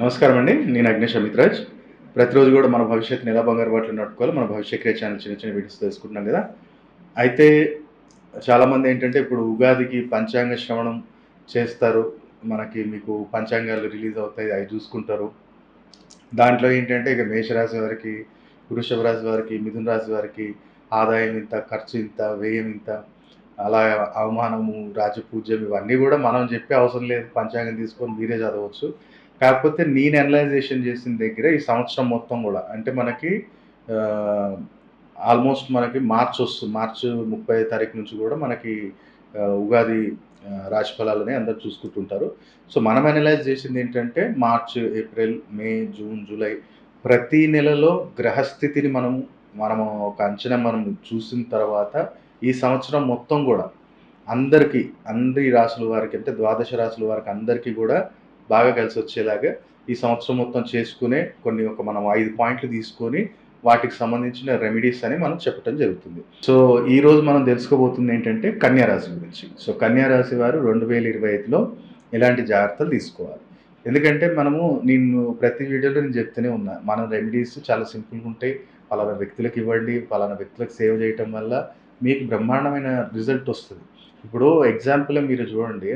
నమస్కారం అండి నేను అగ్నేష్ అమిత్రాజ్. ప్రతిరోజు కూడా మన భవిష్యత్తుని ఎలా బంగారు బాటలు నడుపుకోవాలి. మన భవిష్య క్రియ ఛానల్ చిన్న చిన్న వీడియోస్ తెలుసుకుంటున్నాం కదా. అయితే చాలామంది ఏంటంటే ఇప్పుడు ఉగాదికి పంచాంగ శ్రవణం చేస్తారు. మనకి మీకు పంచాంగాలు రిలీజ్ అవుతాయి అవి చూసుకుంటారు. దాంట్లో ఏంటంటే ఇక మేషరాశి వారికి వృషభ రాశి వారికి మిథున రాశి వారికి ఆదాయం ఇంత ఖర్చు ఇంత వ్యయం ఇంత అలా అవమానము రాజపూజ్యం ఇవన్నీ కూడా మనం చెప్పే అవసరం లేదు. పంచాంగం తీసుకొని మీరే చదవచ్చు. కాకపోతే నేను అనలైజేషన్ చేసిన దగ్గర ఈ సంవత్సరం మొత్తం కూడా అంటే మనకి ఆల్మోస్ట్ మనకి మార్చ్ వస్తుంది మార్చ్ ముప్పై తారీఖు నుంచి కూడా మనకి ఉగాది ఆ, రాశి ఫలాలని అందరు చూసుకుంటుంటారు. సో మనం అనలైజ్ చేసింది ఏంటంటే March April May June July ప్రతి నెలలో గ్రహస్థితిని మనం మనము ఒక అంచనా మనం చూసిన తర్వాత ఈ సంవత్సరం మొత్తం కూడా అందరికీ అందరి రాసుల వారికి అంటే ద్వాదశ రాసుల వారికి అందరికీ కూడా బాగా కలిసి వచ్చేలాగా ఈ సంవత్సరం మొత్తం చేసుకునే కొన్ని ఒక మనం ఐదు పాయింట్లు తీసుకొని వాటికి సంబంధించిన రెమెడీస్ అని మనం చెప్పడం జరుగుతుంది. సో ఈ రోజు మనం తెలుసుకోబోతుంది ఏంటంటే కన్యా రాశి గురించి. సో కన్యా రాశి వారు రెండు వేల ఇరవై ఐదులో ఎలాంటి జాగ్రత్తలు తీసుకోవాలి? ఎందుకంటే మనము నేను ప్రతి వీడియోలో నేను చెప్తూనే ఉన్నా మన రెమెడీస్ చాలా సింపుల్గా ఉంటాయి. పలానా వ్యక్తులకు ఇవ్వండి పలానా వ్యక్తులకు సేవ్ చేయటం వల్ల మీకు బ్రహ్మాండమైన రిజల్ట్ వస్తుంది. ఇప్పుడు ఎగ్జాంపుల్ మీరు చూడండి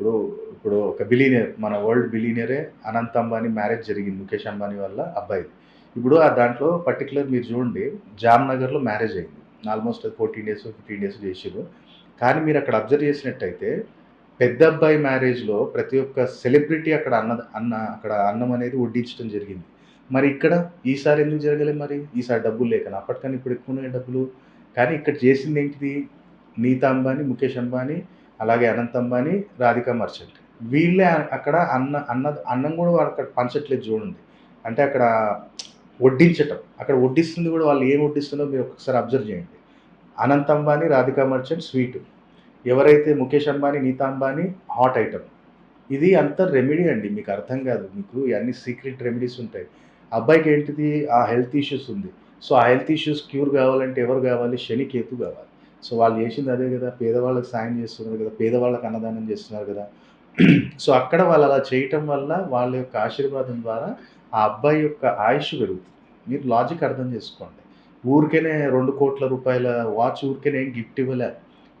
ఇప్పుడు ఇప్పుడు ఒక బిలీనియర్ మన వరల్డ్ బిలీనియరే అనంత్ అంబానీ మ్యారేజ్ జరిగింది ముఖేష్ అంబానీ వల్ల అబ్బాయి ఇప్పుడు ఆ దాంట్లో పర్టికులర్ మీరు చూడండి జామ్నగర్లో మ్యారేజ్ అయింది. Almost fourteen days fifteen days చేసిరు కానీ మీరు అక్కడ అబ్జర్వ్ చేసినట్టయితే పెద్ద అబ్బాయి మ్యారేజ్లో ప్రతి ఒక్క సెలబ్రిటీ అక్కడ అన్న అన్న అక్కడ అన్నం అనేది వడ్డించడం జరిగింది. మరి ఇక్కడ ఈసారి ఎందుకు జరగలేదు మరి? ఈసారి డబ్బులు లేక. అప్పటికని ఇప్పుడు ఎక్కువ డబ్బులు? కానీ ఇక్కడ చేసింది ఏంటిది? నీతా అంబానీ ముఖేష్ అంబానీ అలాగే అనంత్ అంబానీ మర్చెంట్. వీళ్ళే అక్కడ అన్న అన్న అన్నం కూడా వాళ్ళు అక్కడ పంచట్లేదు చూడండి. అంటే అక్కడ వడ్డించటం. అక్కడ వడ్డిస్తుంది కూడా వాళ్ళు ఏం వడ్డిస్తుందో మీరు ఒకసారి అబ్జర్వ్ చేయండి. Anant Ambani Radhika merchant sweet. ఎవరైతే ముఖేష్ అంబానీ నీతా అంబానీ హాట్ ఐటమ్. ఇది అంత రెమెడీ అండి. మీకు అర్థం కాదు. మీకు అన్ని సీక్రెట్ రెమెడీస్ ఉంటాయి. అబ్బాయికి ఏంటిది? ఆ హెల్త్ ఇష్యూస్ ఉంది. సో ఆ హెల్త్ ఇష్యూస్ క్యూర్ కావాలంటే ఎవరు కావాలి? శని కేతు కావాలి. సో వాళ్ళు చేసింది అదే కదా పేదవాళ్ళకి సాయం చేస్తున్నారు కదా పేదవాళ్ళకి అన్నదానం చేస్తున్నారు కదా. సో అక్కడ వాళ్ళు అలా చేయటం వల్ల వాళ్ళ యొక్క ఆశీర్వాదం ద్వారా ఆ అబ్బాయి యొక్క ఆయుష్ పెరుగుతుంది. మీరు లాజిక్ అర్థం చేసుకోండి. ఊరికేనే రెండు కోట్ల రూపాయల వాచ్ ఊరికేనే ఏం గిఫ్ట్ ఇవ్వలే.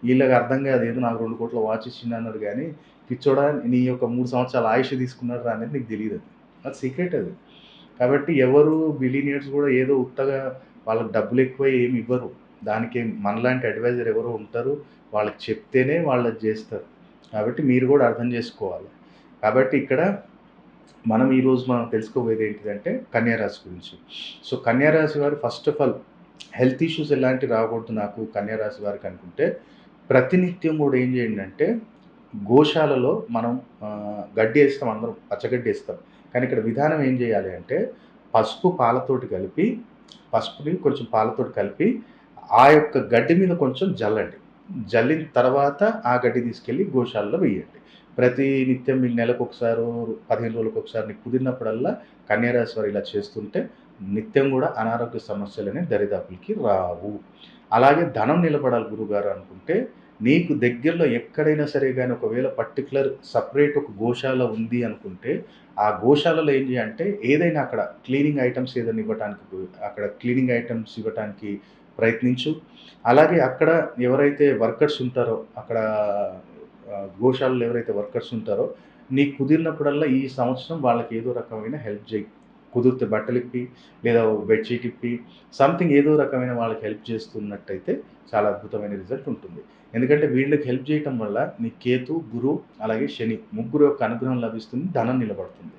వీళ్ళకి అర్థం కాదు ఏదో నాకు రెండు కోట్ల వాచ్ ఇచ్చింది అన్నాడు కానీ పిచ్చోడా నీ యొక్క మూడు సంవత్సరాల ఆయుష్ తీసుకున్నారు అనేది నీకు తెలియదు. అది అది సీక్రెట్ అది. కాబట్టి ఎవరు బిలీనియర్స్ కూడా ఏదో ఉత్తగా వాళ్ళకి డబ్బులు ఎక్కువ ఏమి ఇవ్వరు. దానికి మనలాంటి అడ్వైజర్ ఎవరో ఉంటారు వాళ్ళకి చెప్తేనే వాళ్ళకి చేస్తారు. కాబట్టి మీరు కూడా అర్థం చేసుకోవాలి. కాబట్టి ఇక్కడ మనం ఈరోజు మనం తెలుసుకోబోయేది ఏంటిదంటే కన్యారాశి గురించి. సో కన్యారాశి వారు first of all health issues ఎలాంటి రాకూడదు నాకు కన్యారాశి వారికి అనుకుంటే ప్రతినిత్యం కూడా ఏం చేయండి అంటే గోశాలలో మనం గడ్డి వేస్తాం అందరం పచ్చగడ్డి వేస్తాం. కానీ ఇక్కడ విధానం ఏం చేయాలి అంటే పసుపు పాలతోటి కలిపి పసుపుని కొంచెం పాలతోటి కలిపి ఆ యొక్క గడ్డి మీద కొంచెం జల్లండి. జల్లిన తర్వాత ఆ గడ్డి తీసుకెళ్ళి గోశాలలో వేయండి. ప్రతి నిత్యం మీకు నెలకు ఒకసారి పదిహేను రోజులకు ఒకసారి నీకు కుదిరినప్పుడల్లా కన్యారాశి వారు ఇలా చేస్తుంటే నిత్యం కూడా అనారోగ్య సమస్యలు అనేవి దరిదాపులకి రావు. అలాగే ధనం నిలబడాలి గురుగారు అనుకుంటే నీకు దగ్గరలో ఎక్కడైనా సరే కానీ ఒకవేళ పర్టికులర్ సపరేట్ ఒక గోశాల ఉంది అనుకుంటే ఆ గోశాలలో ఏం చేయాలంటే ఏదైనా అక్కడ క్లీనింగ్ ఐటమ్స్ ఏదైనా ఇవ్వటానికి అక్కడ క్లీనింగ్ ఐటమ్స్ ఇవ్వటానికి ప్రయత్నించు. అలాగే అక్కడ ఎవరైతే వర్కర్స్ ఉంటారో అక్కడ గోశాలలో ఎవరైతే వర్కర్స్ ఉంటారో నీకు కుదిరినప్పుడల్లా ఈ సంవత్సరం వాళ్ళకి ఏదో రకమైన హెల్ప్ చేయి. కుదిరితే బట్టలు ఇప్పి లేదా బెడ్షీట్ ఇప్పి సంథింగ్ ఏదో రకమైన వాళ్ళకి హెల్ప్ చేస్తున్నట్టయితే చాలా అద్భుతమైన రిజల్ట్ ఉంటుంది. ఎందుకంటే వీళ్ళకి హెల్ప్ చేయటం వల్ల నీ కేతు గురు అలాగే శని ముగ్గురు యొక్క అనుగ్రహం లభిస్తుంది ధనం నిలబడుతుంది.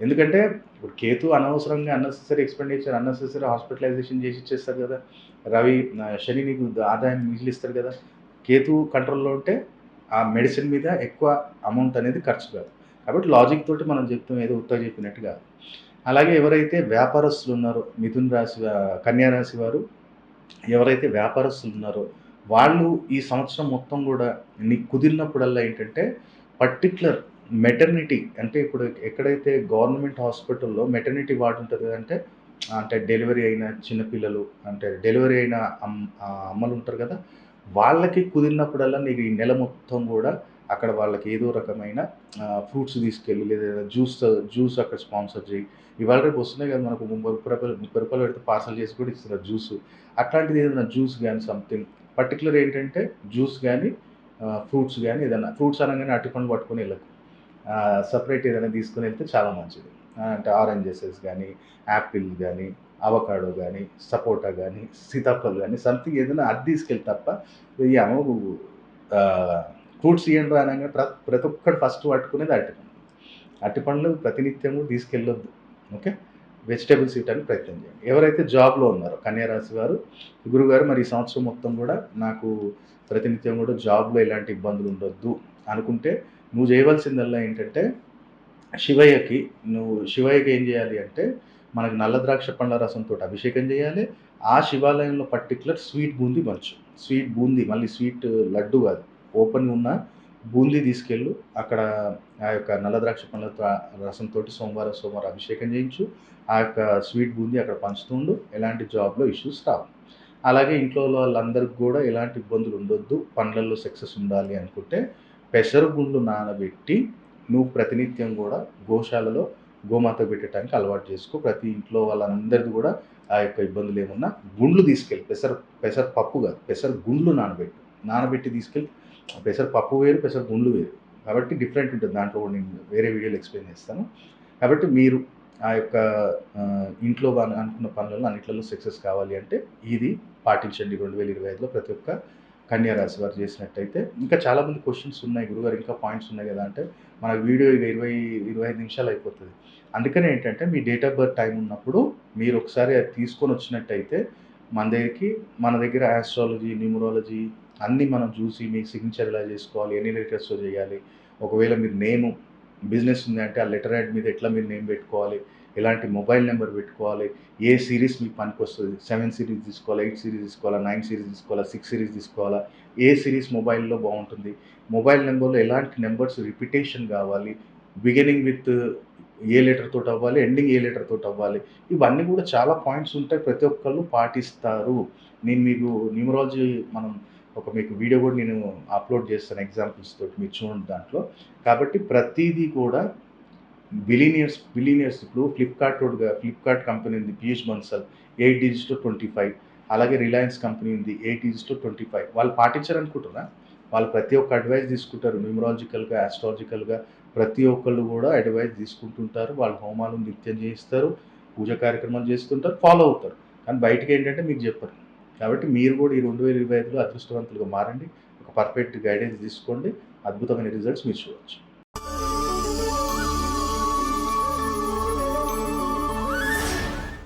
ఎందుకంటే ఇప్పుడు కేతు అనవసరంగా అన్నెసెసరీ ఎక్స్పెండిచర్ అన్నెసెసరీ హాస్పిటలైజేషన్ చేసి ఇచ్చేస్తారు కదా. రవి శనిని శని నీకు ఆదాయం మిగిలిస్తారు కదా. కేతు కంట్రోల్లో ఉంటే ఆ మెడిసిన్ మీద ఎక్కువ అమౌంట్ అనేది ఖర్చు కాదు. కాబట్టి లాజిక్ తోటి మనం చెప్తాం ఏదో ఉత్తగా చెప్పినట్టు కాదు. అలాగే ఎవరైతే వ్యాపారస్తులు ఉన్నారో మిథున్ రాశి కన్యా రాశి వారు ఎవరైతే వ్యాపారస్తులు ఉన్నారో వాళ్ళు ఈ సంవత్సరం మొత్తం కూడా నీ కుదిరినప్పుడల్లా ఏంటంటే పర్టికులర్ మెటర్నిటీ అంటే ఇప్పుడు ఎక్కడైతే గవర్నమెంట్ హాస్పిటల్లో మెటర్నిటీ వార్డు ఉంటుంది అంటే అంటే డెలివరీ అయిన చిన్నపిల్లలు అంటే డెలివరీ అయిన అమ్మలు ఉంటారు కదా వాళ్ళకి కుదిరినప్పుడల్లా నీకు ఈ నెల మొత్తం కూడా అక్కడ వాళ్ళకి ఏదో రకమైన ఫ్రూట్స్ తీసుకెళ్ళి లేదా జ్యూస్ జ్యూస్ అక్కడ స్పాన్సర్ చేయి. ఇవాళ రేపు వస్తున్నాయి కదా మనకు ముప్పై రూపాయలు ముప్పై రూపాయలు పెడితే పార్సల్ చేసి కూడా ఇస్తున్నారు జ్యూస్. అట్లాంటిది ఏదైనా జ్యూస్ కానీ సంథింగ్ పర్టికులర్ ఏంటంటే జ్యూస్ కానీ ఫ్రూట్స్ కానీ ఏదైనా ఫ్రూట్స్ అనగానే అరటిపండ్లు పట్టుకొని వెళ్ళకు. సపరేట్ ఏదైనా తీసుకుని వెళ్తే చాలా మంచిది. అంటే ఆరెంజెసెస్ కానీ యాపిల్ కానీ అవకాడో కానీ సపోటా కానీ సీతాఫలం కానీ సంథింగ్ ఏదైనా అది తీసుకెళ్ళి తప్ప ఈ ఫ్రూట్స్ ఇవ్వండి అనగా ప్ర- ప్రతి ఒక్కటి ఫస్ట్ పట్టుకునేది అరటిపండు అరటిపండ్లు ప్రతినిత్యము తీసుకెళ్ళొద్దు. ఓకే? వెజిటేబుల్స్ ఇవ్వడానికి ప్రయత్నం చేయండి. ఎవరైతే జాబ్లో ఉన్నారో కన్యారాశి వారు గురుగారు మరి ఈ సంవత్సరం మొత్తం కూడా నాకు ప్రతినిత్యం కూడా జాబ్లో ఎలాంటి ఇబ్బందులు ఉండొద్దు అనుకుంటే నువ్వు చేయవలసిందల్లా ఏంటంటే శివయ్యకి నువ్వు శివయ్యకి ఏం చేయాలి అంటే మనకు నల్ల ద్రాక్ష పండ్ల రసంతో అభిషేకం చేయాలి. ఆ శివాలయంలో పర్టికులర్ స్వీట్ బూందీ మంచు స్వీట్ బూందీ మళ్ళీ స్వీట్ లడ్డు కాదు. ఓపెన్ ఉన్న బూందీ తీసుకెళ్ళు. అక్కడ ఆ యొక్క నల్ల ద్రాక్ష పండ్లతో రసంతో సోమవారం సోమవారం అభిషేకం చేయించు. ఆ యొక్క స్వీట్ బూందీ అక్కడ పంచుతుండు. ఎలాంటి జాబ్లో ఇష్యూస్ రావు. అలాగే ఇంట్లో వాళ్ళందరికీ కూడా ఎలాంటి ఇబ్బందులు ఉండొద్దు. పండ్లల్లో సక్సెస్ ఉండాలి అనుకుంటే పెసరు గుండ్లు నానబెట్టి నువ్వు ప్రతినిత్యం కూడా గోశాలలో గోమాత పెట్టడానికి అలవాటు చేసుకో. ప్రతి ఇంట్లో వాళ్ళందరిది కూడా ఆ యొక్క ఇబ్బందులు ఏమున్నా గుండ్లు తీసుకెళ్ళి పెసర పెసర పప్పు కాదు పెసర గుండ్లు నానబెట్టు. నానబెట్టి తీసుకెళ్ళి పెసర పప్పు వేరు పెసర గుండ్లు వేరు. కాబట్టి డిఫరెంట్ ఉంటుంది. దాంట్లో కూడా నేను వేరే వీడియోలు ఎక్స్ప్లెయిన్ చేస్తాను. కాబట్టి మీరు ఆ యొక్క ఇంట్లో అనుకున్న పనులలో అన్నిట్లలో సక్సెస్ కావాలి అంటే ఇది పాటించండి. రెండు వేల ఇరవై ఐదులో ప్రతి ఒక్క కన్యారాశి వారు చేసినట్టయితే ఇంకా చాలామంది క్వశ్చన్స్ ఉన్నాయి గురుగారు ఇంకా పాయింట్స్ ఉన్నాయి కదా అంటే మన వీడియో ఇక ఇరవై ఇరవై ఐదు నిమిషాలు అయిపోతుంది. అందుకనే ఏంటంటే మీ డేట్ ఆఫ్ బర్త్ టైం ఉన్నప్పుడు మీరు ఒకసారి అది తీసుకొని వచ్చినట్టయితే మన దగ్గరికి మన దగ్గర ఆస్ట్రాలజీ న్యూమరాలజీ అన్నీ మనం చూసి మీ సిగ్నేచర్ ఎలా చేసుకోవాలి ఎన్ని లెటర్స్తో చేయాలి ఒకవేళ మీరు నేమ్ బిజినెస్ ఉంది అంటే ఆ లెటర్ యాడ్ మీద ఎట్లా మీరు నేమ్ పెట్టుకోవాలి ఎలాంటి మొబైల్ నెంబర్ పెట్టుకోవాలి? ఏ సిరీస్ మీకు పనికి వస్తుంది సెవెన్ సిరీస్ తీసుకోవాలా? ఎయిట్ సిరీస్ తీసుకోవాలా? నైన్ సిరీస్ తీసుకోవాలా? సిక్స్ సిరీస్ తీసుకోవాలా? ఏ సిరీస్ మొబైల్లో బాగుంటుంది? మొబైల్ నెంబర్లో ఎలాంటి నెంబర్స్ రిపిటేషన్ కావాలి? బిగినింగ్ విత్ ఏ లెటర్ తోటి అవ్వాలి? ఎండింగ్ ఏ లెటర్ తోటి అవ్వాలి? ఇవన్నీ కూడా చాలా పాయింట్స్ ఉంటాయి. ప్రతి ఒక్కళ్ళు పాటిస్తారు. నేను మీకు న్యూమరాలజీ మనం ఒక మీకు వీడియో కూడా నేను అప్లోడ్ చేస్తాను ఎగ్జాంపుల్స్ తోటి మీరు చూడండి దాంట్లో. కాబట్టి ప్రతిదీ కూడా బిలీనియర్స్ బిలీనియర్స్ ఇప్పుడు ఫ్లిప్కార్ట్ ఫ్లిప్కార్ట్ కంపెనీ ఉంది Piyush Bansal eight digit twenty five. అలాగే రిలయన్స్ కంపెనీ ఉంది eight digit two twenty five. వాళ్ళు పాటించారనుకుంటున్నా? వాళ్ళు ప్రతి ఒక్క అడ్వైస్ తీసుకుంటారు న్యూమరాలజికల్గా ఆస్ట్రాలజికల్గా ప్రతి ఒక్కళ్ళు కూడా అడ్వైస్ తీసుకుంటుంటారు. వాళ్ళు హోమాలు నిత్యం చేయిస్తారు పూజ కార్యక్రమాలు చేస్తుంటారు ఫాలో అవుతారు. కానీ బయటికి ఏంటంటే మీకు చెప్పరు. కాబట్టి మీరు కూడా ఈ రెండు వేల ఇరవై ఐదులో అదృష్టవంతులుగా మారండి. ఒక పర్ఫెక్ట్ గైడెన్స్ తీసుకోండి. అద్భుతమైన రిజల్ట్స్ మీరు చూడవచ్చు